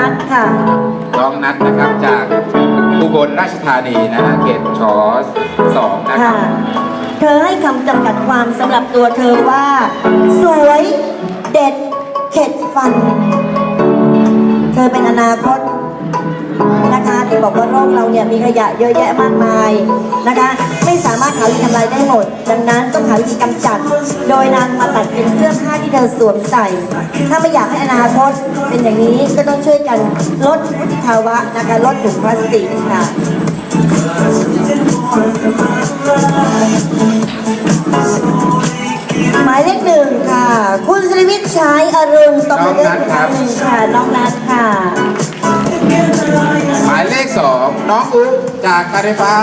นัทค่ะ น้องนัทนะครับจากอุบลราชธานีนะฮะเขตชอสองนะครัค่ะบเธอให้คำจำกัดความสำหรับตัวเธอว่า สวย เด็ด เข็ดฟัน เธอเป็นอนาคต นะคะที่บอกว่าโลกเราเนี่ยมีขยะเยอะแยะมากมายนะคะ ไม่สามารถหาวิธีทำลายได้หมด ดังนั้นต้องหาวิธีกำจัด โดยนำมาตัดเป็นเสื้อผ้าที่เธอสวมใส่ ถ้าไม่อยากให้อนาคตเป็นอย่างนี้ก็ต้องช่วยกันลดภาวะนะคะลดถุงพลาสติกค่ะหมายเลขหนึ่งค่ะ คุณสริวิทย์ชัยอรุณตบมือด้วยอีกครั้งหนึ่งค่ะ น้องนัทค่ะ หมายเลขสองน้องอุ๊บจากการไฟฟ้า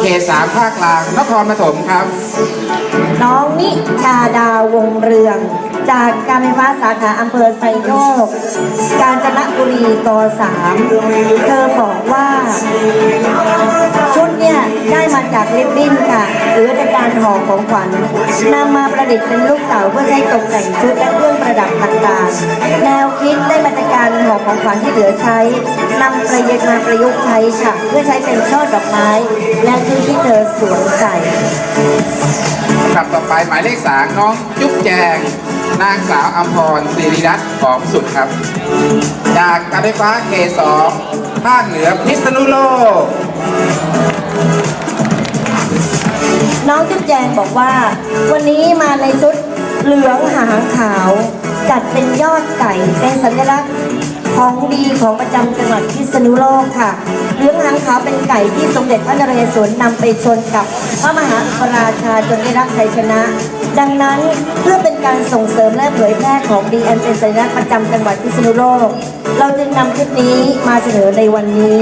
เขตสามภาคกลางนครปฐมครับ น้องนิชาดาวงเรือง จากการไฟฟ้าสาขาอำเภอไซโยก กาญจนบุรีกสามเธอบอกว่า ชุดเนี่ยได้มาจากลิบบิ้นค่ะ หรือจากการห่อของขวัญนำมาประดิษฐ์เป็นลูกเต๋าเพื่อใช้ตกแต่งชุดและเครื่องประดับต่างๆ แนวคิดได้มาจากการ ห่อของขวัญที่เหลือใช้นำประยุกต์มาประยุกต์ใช้ค่ะ เพื่อใช้เป็นช่อดอกไม้ และชุดที่เธอสวมใส่ลำดับต่อไปหมายเลขสามน้องจุ๊บแจง นางสาวอัมพรศิริรัตน์หอมสุดครับ จากการไฟฟ้าเขตสองภาคเหนือพิษณุโลก น้องจุ๊บแจงบอกว่า วันนี้มาในชุดเหลืองหางขาว จัดเป็นยอดไก่เป็นสัญลักษณ์ของดีของประจำจังหวัดพิษณุโลกค่ะเหลืองหางขาวเป็นไก่ที่สมเด็จพระนเรศวรนำไปชนกับพระมหาอุปราชาจนได้รับชัยชนะ ดังนั้นเพื่อเป็นการส่งเสริมและเผยแพร่ของดีอันเป็นสัญลักษณ์ประจำจังหวัดพิษณุโลก เราจึงนำคลิปนี้มาเสนอในวันนี้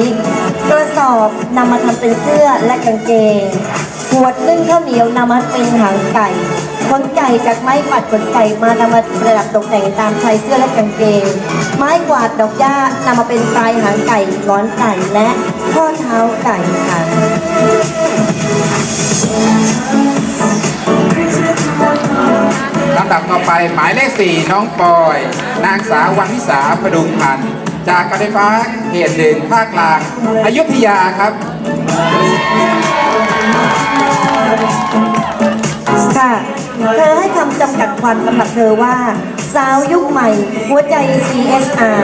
กระสอบนำมาทำเป็นเสื้อและกางเกงขวดนึ่งข้าวเหนียวนำมาเป็นหางไก่ ขนไก่จากไม้ปัดขนไก่มานำมาประดับตกแต่งตามชายเสื้อและกางเกง ไม้กวาดดอกหญ้านำมาเป็นปลายหางไก่ก้อนไก่และข้อเท้าไก่ค่ะลำดับต่อไปหมายเลขสี่น้องปอย นางสาววันวิสาพดุงพันธ์จากการไฟฟ้าเขตหนึ่งภาคกลางอยุธยาครับ ค่ะ เธอให้คำจำกัดความสำหรับเธอว่า สาวยุคใหม่ หัวใจ CSR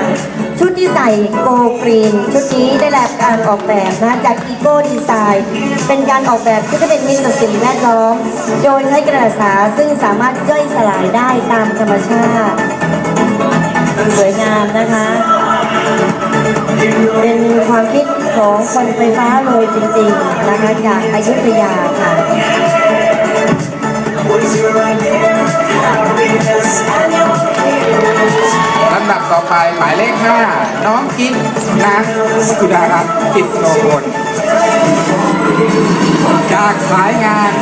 ชุดที่ใส่โกกรีน ชุดนี้ได้รับการออกแบบนะจากอีโก้ดีไซน์เป็นการออกแบบที่จะเป็นมิตรต่อสิ่งแวดล้อม โดยใช้กระดาษสาซึ่งสามารถย่อยสลายได้ตามธรรมชาติ สวยงามนะคะ เป็นความคิดของคนไฟฟ้าเลยจริงๆนะคะจากอยุธยาค่ะ ลำดับต่อไปหมายเลขห้าน้องกิ๊กนางสุดารัตน์กิจโนพลจากสายงาน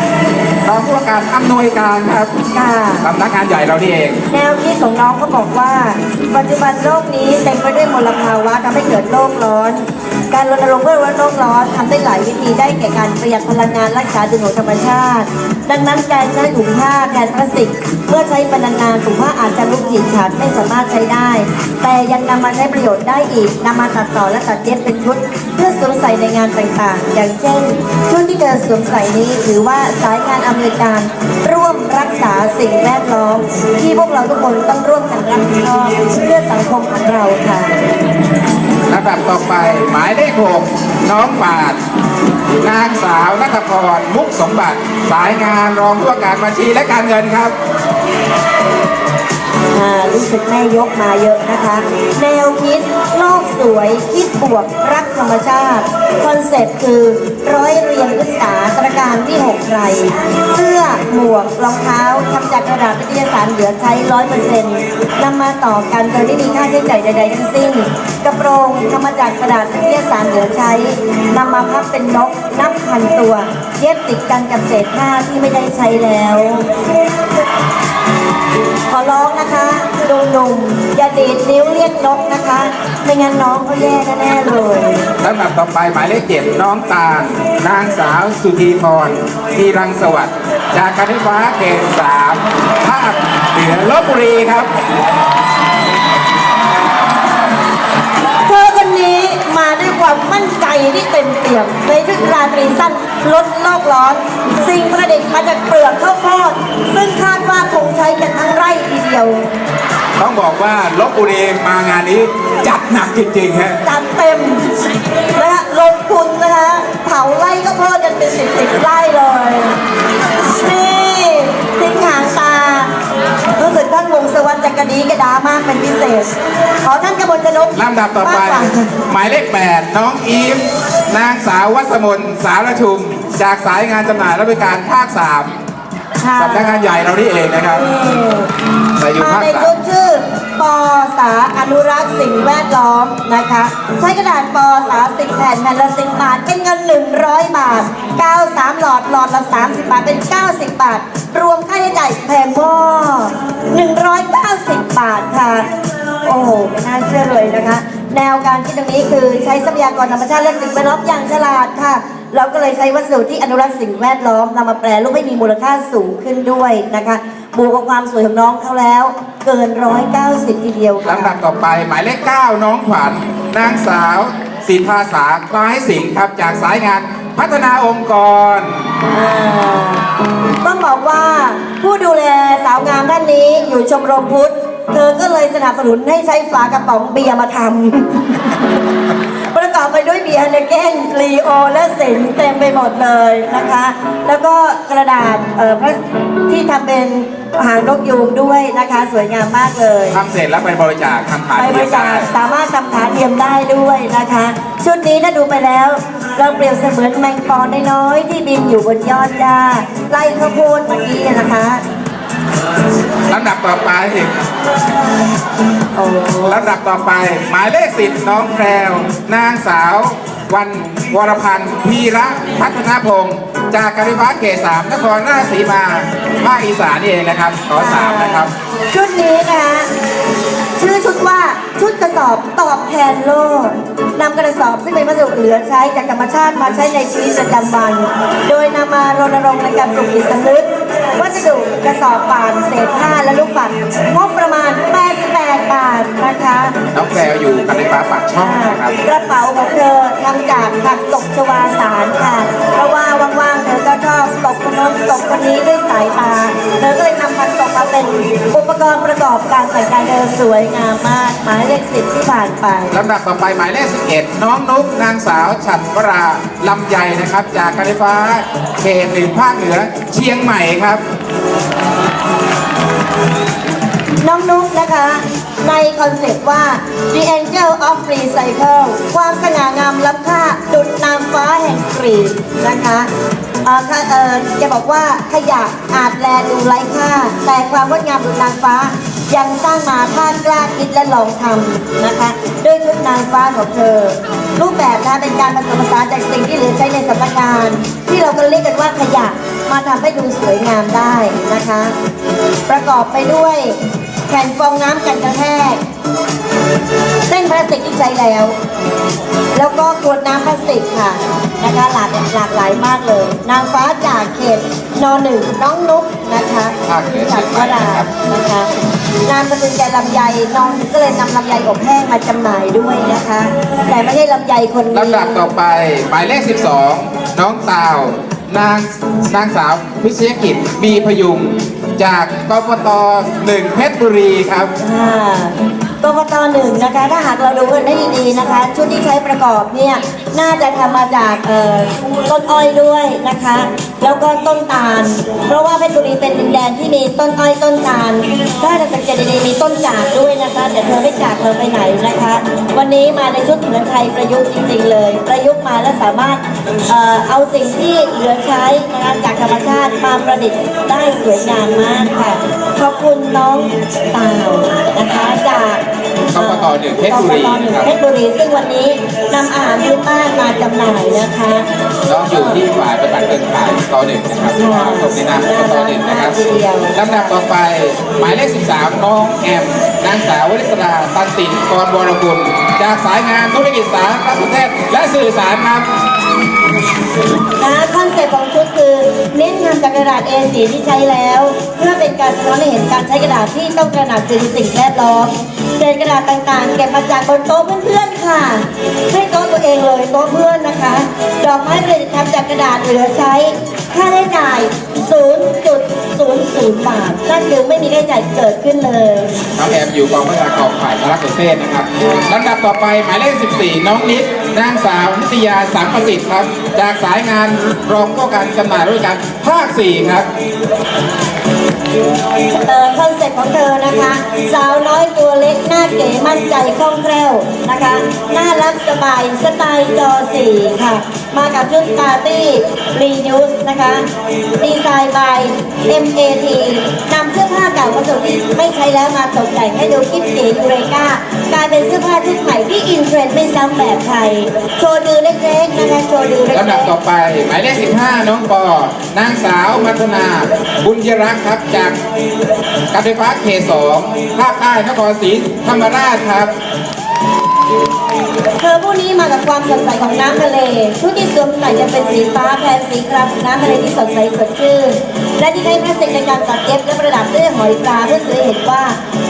รองผู้ว่าการอำนวยการครับค่ะสำนักงานใหญ่เรานี่เอง แนวคิดของน้องก็บอกว่า ปัจจุบันโลกนี้เต็มไปด้วยมลภาวะทำให้เกิดโลกร้อน การรณรงค์เพื่อลดโลกร้อนทำได้หลายวิธีได้แก่การประหยัดพลังงานรักษาดึงของธรรมชาติ ดังนั้นการใช้ถุงผ้าแทนพลาสติก เมื่อใช้ไปนานถุงผ้าอาจจะลุกหยิบขาดไม่สามารถใช้ได้ แต่ยังนำมาใช้ประโยชน์ได้อีกนำมาตัดต่อและตัดเย็บเป็นชุด เพื่อสวมใส่ในงานต่างๆ อย่างเช่นชุดที่เธอสวมใส่นี้ถือว่าสายงานอเมริการร่วมรักษาสิ่งแวดล้อมที่พวกเราทุกคนต้องร่วมกันรับผิดชอบเพื่อสังคมของเราค่ะ ลำดับต่อไปหมายเลขหกน้องปาด นางสาวนัทพรมุกสมบัติ สายงานรองผู้ว่าการบัญชีและการเงินครับ รู้สึกแม่ยกมาเยอะนะคะ แนวคิดโลกสวยคิดบวกรักธรรมชาติ คอนเซ็ปต์คือร้อยเรียงพฤกษาตระการที่หกไรเสื้อหมวกรองเท้าทำจากกระดาษวิทยาศาสตร์เหลือใช้ร้อยเปอร์เซ็นต์นำมาต่อกันโดยไม่มีค่าใช้จ่ายใดๆทั้งสิ้น กระโปรงทำมาจากกระดาษวิทยาศาสตร์เหลือใช้นำมาพับเป็นนกนับพันตัว เย็บติดกันกับเศษผ้าที่ไม่ได้ใช้แล้ว อร้องนะคะหนุ่มๆอย่าดีดนิ้วเรียกนกนะคะ ไม่งั้นน้องเขาแย่แน่เลยลำดับต่อไปหมายเลขเจ็ดน้องตาลนางสาวสุธีพรทีรังสวัสดิ์จากการไฟฟ้าเขตสามภาคเหนือลบบุรีครับเธอคนนี้มาด้วยความมั่นใจที่เต็มเปี่ยมในชุดราตรีสั้นลดโลกร้อน สิ่งประดิษฐ์มาจาก บอกว่าลบบุรีมางานนี้จัดหนักจริงๆฮะจัดเต็มนะคะลงทุนนะคะเผาไร่ก็เพิ่มกันเป็นสิบสิบไร่เลยนี่ทิ้งหางตารู้สึกท่านวงศ์สวรรค์จักรดีกระดามากเป็นพิเศษ ขอท่านกมลชนกลำดับต่อไปมากกว่าหมายเลข8น้องอีฟนางสาววัสมนสารชุม จากสายงานจำหน่ายและบริการภาค3ค่ะสำนักงานใหญ่เรานี่เองนะครับแต่อยู่ มาในชุดชื่อปอสาอนุรักษ์สิ่งแวดล้อมนะคะ ใช้กระดาษปอสาสิบแผ่นแผ่นละสิบบาท เป็นเงิน100บาท9 3หลอดหลอดละ30บาทเป็น90บาท รวมค่าใช้จ่ายแพงพ่งร้อ190บาทค่ะ โอ้โหไม่น่าเชื่อเลยนะคะ แนวการคิดตรงนี้คือใช้ทรัพยากรธรรมชาติและสิ่งแวดล้อมอย่างฉลาดค่ะเราก็เลยใช้วัสดุที่อนุรักษ์สิ่งแวดล้อมนำมาแปรรูปให้มีมูลค่าสูงขึ้นด้วยนะคะ บวกกับความสวยของน้องเขาแล้ว เกินร้อยเก้าสิบทีเดียวค่ะลำดับต่อไปหมายเลข 9 น้องขวัญนางสาวสิทธาสาคล้ายสิงห์ครับ จากสายงานพัฒนาองค์กรอ่าต้องบอกว่าผู้ดูแลสาวงามท่านนี้อยู่ชมรมพุทธ เธอก็เลยสนับสนุนให้ใช้ฝากระป๋องเบียร์มาทำ ประกอบไปด้วย เบียร์เนเก้นลีโอ และสิงเต็มไปหมดเลยนะคะ แล้วก็กระดาษเอ่อพลาสที่ทำเป็นหางนกยูงด้วยนะคะ สวยงามมากเลย ทำเสร็จแล้วไปบริจาคทำขายไปบเรียรินจาได้ คสามารถทำขาเทียมได้ด้วยนะคะ ชุดนี้ถ้าดูไปแล้วเราเปรียบเสมือนแมงปอน้อยๆที่บินอยู่บนยอดหญ้าไล่ข้าวโพดเมื่อกี้นะคะ ลำดับต่อไปโอ้ลำดับต่อไป หมายเลขสิบน้องแพรวนางสาว วันวรพันธ์พีระพัฒนาพงศ์จากการไฟฟ้าเขตสามนครราชสีมาภาคอีสานนี่เองนะครับขอสามนะครับ ชุดนี้นะคะชื่อชุดว่าชุดกระสอบตอบแทนโลกนำกระสอบซึ่งเป็นวัสดุเหลือใช้จากธรรมชาติมาใช้ในชีวิตประจำวัน โดยนำมารณรงค์ในการปลูกจิตสำนึก วัสดุกระสอบป่านเศษผ้าและลูกปัดงบประมาณ 88 บาท องแพรวอยู่การไฟฟ้าปากช่องนะครับกระเป๋าของเธอทำจากผักตกชวาสารค่ะ เพราะว่าว่างๆเธอก็ชอบตกคนโน้นตกคนนี้ด้วยสายตาเธอก็เลยนำผักตกมาเป็นอุปกรณ์ประกอบการแต่งกายเธอสวยงามมาก หมายเลขสิบที่ผ่านไปลำดับต่อไปหมายเลข11น้องนุ๊กนางสาวฉัตรวราลำไยนะครับ จากการไฟฟ้าเขตหนึ่งภาคเหนือเชียงใหม่ครับ น้องนุ๊กนะคะ ในคอนเซ็ปต์ว่า The Angel of Recycle ความสง่างามล้ำค่าดุจนางฟ้าแห่งกรีกนะคะเอ่อค่ะเอ่อจะบอกว่าขยะอาจแลดูไร้ค่า แต่ความงดงามดุจนางฟ้ายังสร้างมาท่ากล้าคิดและลองทำนะคะด้วยชุดนางฟ้าของเธอ รูปแบบนะคะเป็นการผสมผสานจากสิ่งที่เหลือใช้ในสำนักงาน ที่เราก็เรียกกันว่าขยะมาทำให้ดูสวยงามได้นะคะ ประกอบไปด้วย แผ่นฟองน้ำกันกระแทก เส้นพลาสติกที่ใช้แล้ว แล้วก็ขวดน้ำพลาสติกค่ะนะคะหลากหลากหลายมากเลย นางฟ้าจากเขตนหนึ่งน้องนุ๊กนะคะภาคเหนือเชีจากยงใหวม่รานะครับนะคะนามสกุลแกลำไยน้องก็เลยนำลำไยอบแห้งมาจำหน่ายด้วยนะคะ แต่ไม่ใช่ลำไยคนนี้ ลำดับต่อไปหมายเลข 12 น้องตาว นางนางสาวพิชยกิจมีพยุง จากกฟตหนึ่งเพชรบุรีครับอ่า กกตหนึ่งนะคะ ถ้าหากเราดูกันให้ดีๆนะคะ ชุดที่ใช้ประกอบเนี่ยน่าจะทำมาจากเอ่อต้นอ้อยด้วยนะคะ แล้วก็ต้นตาล เพราะว่าเพชรบุรีเป็นดินแดนที่มีต้นอ้อยต้นตาลถ้าจะสังเกตดีๆมีต้นจากด้วยนะคะ แต่เธอไม่จากเราไปไหนนะคะ วันนี้มาในชุดเหมือนไทยประยุกต์จริงๆเลย ประยุกต์มาแล้วสามารถเออเอาสิ่งที่เหลือใช้นะคะจากธรรมชาติมาประดิษฐ์ได้สวยงามมากค่ะ ขอบคุณน้องตาวนะคะจาก กกตหนึ่งเพชรบุรีตหนึ่งครับเพชรบุรีซึ่งวันนี้นำอาหารพื้นบ้านมาจำหน่ายนะคะน้องอยู่ที่ฝ่ายปฏิบัติการขายกหนึ่งนะครับตรงในนามกตหนึ่งนะครับลำดับต่อไปหมายเลข 13 น้องแอมนางสาววริศราตันตินกรวรกุลจากสายงานธุรกิจสารสนเทศและสื่อสารครับนะคอนเซ็ปต์ของชุดคือเน้นงานจากกระดาษ A4 ที่ใช้แล้ว เพื่อเป็นการสะท้อนให้เห็นการใช้กระดาษที่ต้องตระหนักถึงสิ่งแวดล้อม เศษกระดาษต่างๆ เก็บมาจากบนโต๊ะเพื่อนๆค่ะไม่โต๊ะตัวเองเลยโต๊ะเพื่อนนะคะ ดอกไม้ผลิตทำจากกระดาษเหลือใช้ ค่าใช้จ่าย 0.00 บาทนั่นคือไม่มีค่าใช้จ่ายเกิดขึ้นเลย น้องแอมอยู่กองพัฒนากองฝ่ายพระสุเทศนะครับลำดับต่อไปหมายเลข 14 น้องนิด นางสาวนิตยาสังประสิทธิ์ครับ จากสายงานรองผู้การจำหน่ายรถการภาค 4 ครับ คอนเซ็ปต์ของเธอนะคะ สาวน้อยตัวเล็กหน้าเก๋มั่นใจคล่องแคล่วนะคะน่ารักสบายสไตล์จอสี่ค่ะ มากับชุดปาร์ตี้รียูสนะคะดีไซน์ by MAT นำเสื้อผ้าเก่าวัสดุที่ไม่ใช้แล้วมาตกแต่งให้ดูกิ๊บเก๋ยูเรกากลายเป็นเสื้อผ้าชุดใหม่ที่อินเทรนด์ไม่ซ้ำแบบใครโชว์ดือเล กๆนะคะโชว์ดือเล็กลำดับต่อไปหมายเลข15 น้องปอนางสาวมัทนา บุญยรักษ์ครับจากการไฟฟ้าเขตสองภาคใต้นครศรีธรรมราชครับ เธอผู้นี้มากับความสดใสของน้ำทะเลชุดที่สวมใส่จะเป็นสีฟ้าแทนสีครามของน้ำทะเลที่สดใสสดชื่น และที่ใช้พลาสติกในการตัดเย็บและประดับด้วยหอยปลาเพื่อสื่อเห็นว่า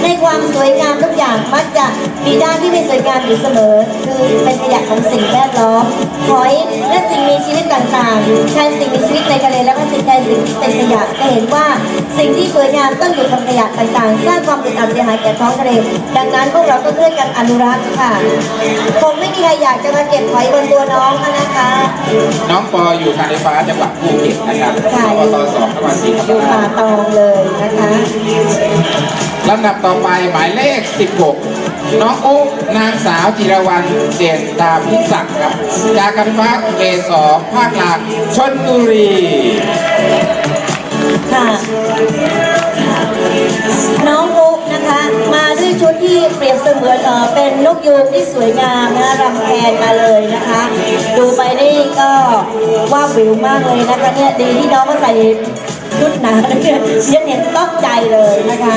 ในความสวยงามทุกอย่างมักจะ มีด้านที่ไม่สวยงามอยู่เสมอ คือเป็นขยะของสิ่งแวดล้อมหอยและสิ่งมีชีวิตต่างๆแทนสิ่งมีชีวิตในทะเลและพลาสติกแทนสิ่งที่เป็นขยะจะเห็นว่าสิ่งที่สวยงามต้องอยู่กับขยะต่างๆสร้างความอึดอัดเสียหายแก่ท้องทะเลดังนั้นพวกเราต้องช่วยกันอนุรักษ์ค่ะคงไม่มีใครอยากจะมาเก็บหอยบนตัวน้องนะคะน้องปออยู่การไฟฟ้าจังหวัดภูเก็ตนะครับค่ะปตสองนครศรีธรอรมยู่ราป่าชตองเลยนะคะลำดับต่อไปหมายเลข 16 น้องอุ๊นางสาวจิรวรรณเจนดาพิศักดิ์ครับ จากการไฟฟ้าเขตสองภาคกลางชนบุรีค่ะน้องอุ๊นะคะ มาด้วยชุดที่เปรียบเสมือนเออเป็นนกยูงที่สวยงามนะรำแพนมาเลยนะคะ ดูไปนี่ก็ว่าวิวมากเลยนะคะเนี่ยดีที่น้องก็ใส่ ชุดหนาเนี่ยยังเห็นต้องใจเลยนะคะ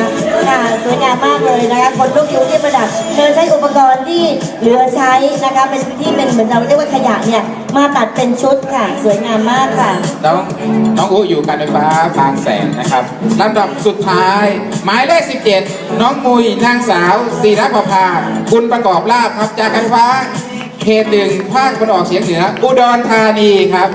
ค่ะสวยงามมากเลยนะคะคนนกยูงที่ประดับเธอใช้อุปกรณ์ที่เหลือใช้นะคะเป็นที่เป็นเหมือนเราเรียกว่าขยะเนี่ยมาตัดเป็นชุดค่ะ สวยงามมากค่ะน้องน้องอุ๊อยู่การไฟฟ้าบางแสนนะครับลำดับสุดท้าย หมายเลข 17 น้องมุยนางสาวศิรประภาบุญประกอบลาภครับจากการไฟฟ้าเขตหนึ่งภาคตะวันออกเฉียงเหนือ อุดรธานีครับ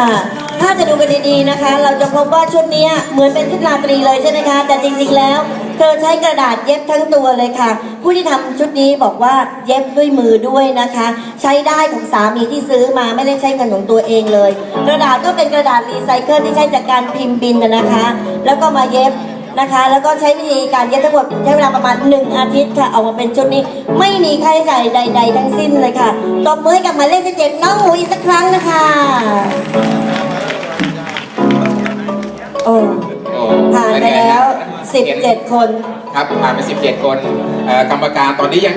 ค่ะ ถ้าจะดูกันดีๆนะคะ เราจะพบว่าชุดนี้เหมือนเป็นชุดราตรีเลยใช่ไหมคะ แต่จริงๆแล้ว เธอใช้กระดาษเย็บทั้งตัวเลยค่ะ ผู้ที่ทำชุดนี้บอกว่าเย็บด้วยมือด้วยนะคะ ใช้ได้ของสามีที่ซื้อมาไม่ได้ใช้เงินของตัวเองเลย กระดาษก็เป็นกระดาษรีไซเคิลที่ใช้จากการพิมพ์บินนะคะ แล้วก็มาเย็บ นะคะ แล้วก็ใช้วิธีการเย็บทั้งหมดใช้เวลาประมาณ 1 อาทิตย์ค่ะเอามาเป็นชุดนี้ ไม่มีค่าใช้จ่ายใด ๆ ทั้งสิ้นเลยค่ะตบมือให้กับหมายเลขสิบเจ็ดน้องหมูอีกสักครั้งนะคะโอ้ผ่านไปแล้ว 17 คน ครับผ่านไป 17 คนเอ่อกรรมการตอนนี้ยัง